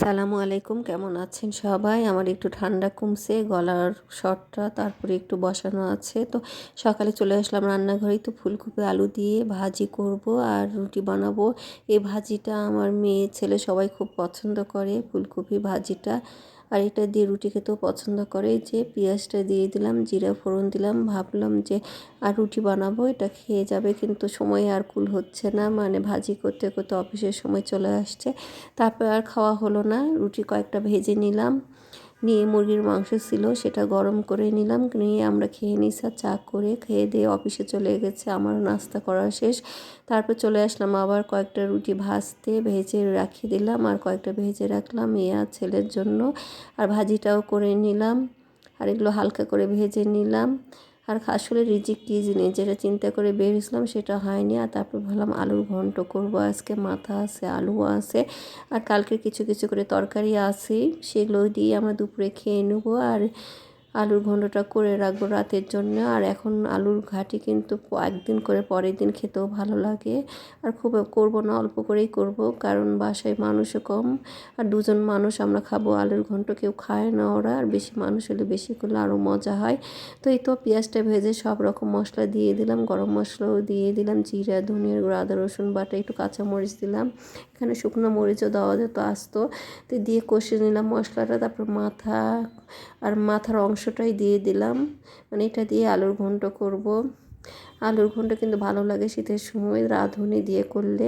সালামু আলাইকুম, কেমন আছেন সবাই? আমার একটু ঠান্ডা কমছে, গলার শটটা তারপরে একটু বসানো আছে। তো সকালে চলে আসলাম রান্নাঘরেই তো ফুলকপি, আলু দিয়ে ভাজি করব আর রুটি বানাবো। এই ভাজিটা আমার মেয়ে, ছেলে সবাই খুব পছন্দ করে, ফুলকপি ভাজিটা। আর এটা দিয়ে রুটি খেতেও পছন্দ করে, যে পেঁয়াজটা দিয়ে দিলাম, জিরা ফোড়ন দিলাম, ভাবলাম যে আর রুটি বানাবো, এটা খেয়ে যাবে, কিন্তু সময় আর কুল হচ্ছে না মানে ভাজি করতে করতে অফিসের সময় চলে আসছে, তারপর আর খাওয়া হলো না, রুটি কয়েকটা ভেজে নিলাম নিয়ে মুরগির মাংস ছিল, সেটা গরম করে নিলাম, নিয়ে আমরা খেয়ে নিসা চা করে খেয়ে দিয়ে অফিসে চলে গেছে, আমার নাস্তা করা শেষ। তারপর চলে আসলাম, আবার কয়েকটা রুটি ভাজতে ভেজে রাখিয়ে দিলাম, আর কয়েকটা ভেজে রাখলাম মেয়ে আর ছেলের জন্য, আর ভাজিটাও করে নিলাম, আর এগুলো হালকা করে ভেজে নিলাম। আর আসলে রিজিক কী জিনিস? যেটা চিন্তা করে বের হয়েছিলাম সেটা হয়নি। আর তারপর ভাবলাম আলুর ঘন্ট করব। আজকে মাথা আছে আলু আছে। আর কালকে কিছু কিছু করে তরকারি আছে সেগুলো দিয়ে আমরা দুপুরে খেয়ে নেব। আর আলুর ঘন্টটা করে রাখব রাতের জন্য। আর এখন আলুর ঘাটি কিন্তু একদিন করে পরের দিন খেতেও ভালো লাগে। আর খুব করব না, অল্প করেই করব, কারণ বাসায় মানুষও কম। আর দুজন মানুষ আমরা খাব আলুর ঘন্ট, কেউ খায় না ওরা। আর বেশি মানুষ হলে বেশি করলে আরও মজা হয়। তো এই তো পেঁয়াজটা ভেজে সব রকম মশলা দিয়ে দিলাম। গরম মশলাও দিয়ে দিলাম, জিরা ধনিয়ার গুঁড়ো, আদা, রসুন বাটা, একটু কাঁচামরিচ দিলাম। এখানে শুকনো মরিচও দেওয়া যেত আসতো। তো দিয়ে কষে নিলাম মশলাটা, তারপর মাথা আর মাথার অংশটাই দিয়ে দিলাম। মানে এটা দিয়ে আলুর ঘন্ট করব। আলুর ঘন্ট কিন্তু ভালো লাগে শীতের সময়। রাঁধুনি দিয়ে করলে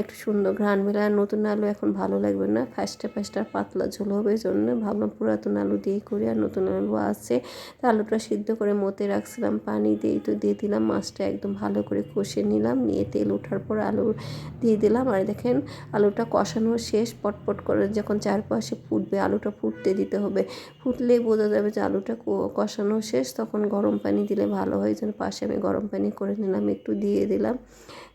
একটু সুন্দর ঘ্রাণ মেলে। আর নতুন আলু এখন ভালো লাগবে না। ফাস্টা ফাস্টা, পাতলা ঝোল হবে এই জন্য ভাবলাম পুরাতন আলু দিয়ে করি। আর নতুন আলু আছে। তা আলুটা সিদ্ধ করে মতে রাখছিলাম, পানি দিয়ে তো দিয়ে দিলাম। মাছটা একদম ভালো করে কষে নিলাম। নিয়ে তেল ওঠার পর আলু দিয়ে দিলাম। আর দেখেন আলুটা কষানো শেষ। পটপট করে যখন চারপাশে ফুটবে আলুটা ফুটতে দিতে হবে। ফুটলেই বোঝা যাবে যে আলুটা কষানো শেষ। তখন গরম পানি দিলে ভালো হয়। যেন পাশে আমি গরম পানি করে নিলাম, একটু দিয়ে দিলাম।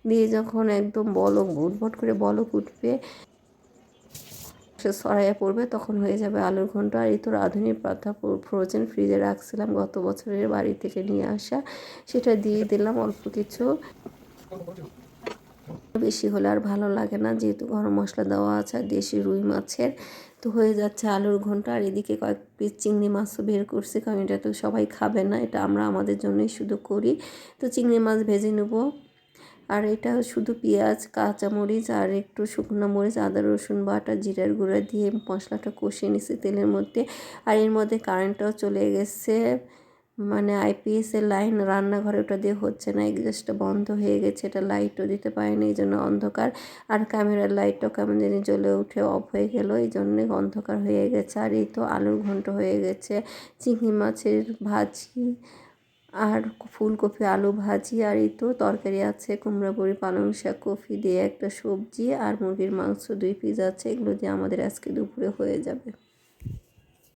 দিয়ে যখন একদম বলক ভুটভট করে বলক উঠবে সরাইয়া পড়বে, তখন হয়ে যাবে আলুর ঘন্ট। আর এই তো রাঁধুনির পাতা ফ্রোজেন ফ্রিজে রাখছিলাম গত বছরের বাড়ি থেকে নিয়ে আসা। সেটা দিয়ে দিলাম অল্প কিছু। বেশি হলে আর ভালো লাগে না। যেহেতু গরম মশলা দেওয়া আছে দেশি রুই মাছের, তো হয়ে যাচ্ছে আলুর ঘণ্টা। আর এদিকে কয়েক পিস চিংড়ি মাছও বের করছি, কারণ এটা তো সবাই খাবে না, এটা আমরা আমাদের জন্যই শুধু করি। তো চিংড়ি মাছ ভেজে নেব। আর এটা শুধু পেঁয়াজ, কাঁচামরিচ, আর একটু শুকনো মরিচ, আদা, রসুন বাটা, জিরার গুঁড়া দিয়ে মশলাটা কষিয়ে নিছি তেলের মধ্যে। আর এর মধ্যে কারেন্টটাও চলে গেছে। মানে আইপিএসের লাইন রান্নাঘরে ওটা দিয়ে হচ্ছে না এক্সাস্টটা বন্ধ হয়ে গেছে, এটা লাইটও দিতে পারেনি, এই জন্য অন্ধকার। আর ক্যামেরার লাইটটাও কেমন জানি জ্বলে উঠে অফ হয়ে গেল, এই জন্যে অন্ধকার হয়ে গেছে। আর এই তো আলুর ঘন্ট হয়ে গেছে, চিংড়ি মাছের ভাজি, আর ফুলকপি আলু ভাজি, আর এই তো তরকারি আছে, কুমড়া, বড়ি, পালং শাক, কফি দিয়ে একটা সবজি, আর মুরগির মাংস, দুই পিস আছে, এগুলো দিয়ে আমাদের আজকে দুপুরে হয়ে যাবে।